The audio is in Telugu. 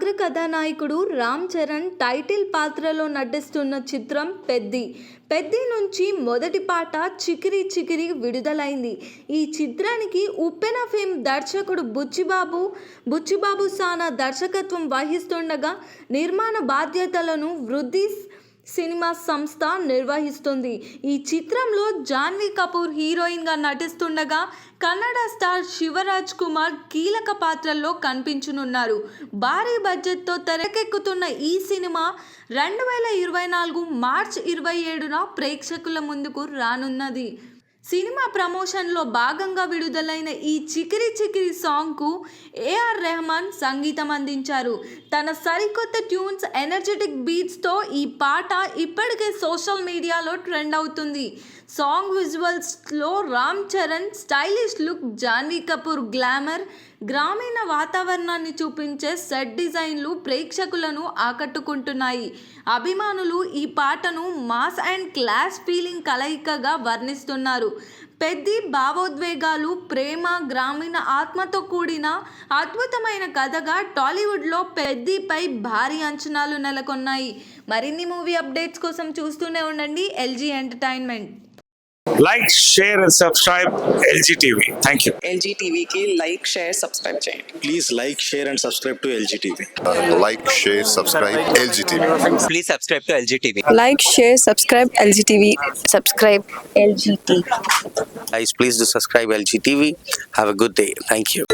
అగ్ర కథానాయకుడు రామ్ చరణ్ టైటిల్ పాత్రలో నటిస్తున్న చిత్రం పెద్ది. పెద్ది నుంచి మొదటి పాట చికిరి చికిరి విడుదలైంది. ఈ చిత్రానికి ఉప్పెన ఫేమ్ దర్శకుడు బుచ్చిబాబు బుచ్చిబాబు సానా దర్శకత్వం వహిస్తుండగా నిర్మాణ బాధ్యతలను వృద్ధి సినిమా సంస్థ నిర్వహిస్తుంది. ఈ చిత్రంలో జాన్వీ కపూర్ హీరోయిన్గా నటిస్తుండగా కన్నడ స్టార్ శివరాజ్ కుమార్ కీలక పాత్రల్లో కనిపించనున్నారు. భారీ బడ్జెట్తో తెరకెక్కుతున్న ఈ సినిమా రెండు వేల ఇరవై నాలుగు మార్చ్ ఇరవై ఏడున ప్రేక్షకుల ముందుకు రానున్నది. సినిమా ప్రమోషన్లో భాగంగా విడుదలైన ఈ చికిరి చికిరి సాంగ్కు ఏఆర్ రెహమాన్ సంగీతం అందించారు. తన సరికొత్త ట్యూన్స్ ఎనర్జెటిక్ బీట్స్తో ఈ పాట ఇప్పటికే సోషల్ మీడియాలో ట్రెండ్ అవుతుంది. సాంగ్ విజువల్స్లో Ram Charan stylish look Janhvi Kapoor glamour గ్రామీణ వాతావరణాన్ని చూపించే సెట్ డిజైన్లు ప్రేక్షకులను ఆకట్టుకుంటున్నాయి. అభిమానులు ఈ పాటను మాస్ అండ్ క్లాస్ ఫీలింగ్ కలయికగా వర్ణిస్తున్నారు. పెద్ది భావోద్వేగాలు ప్రేమ గ్రామీణ ఆత్మతో కూడిన అద్భుతమైన కథగా టాలీవుడ్లో పెద్దిపై భారీ అంచనాలు నెలకొన్నాయి. మరిన్ని మూవీ అప్డేట్స్ కోసం చూస్తూనే ఉండండి LG entertainment. like, share, and subscribe LG TV. Thank you. LG టీవీకి లైక్ షేర్ సబ్స్క్రైబ్ చేయండి Please like, share, and subscribe to LG TV. like, share, subscribe, LGTV. please subscribe to LG TV. like share subscribe lgtv subscribe lgt Guys, please do subscribe LG TV. Have a good day. Thank you.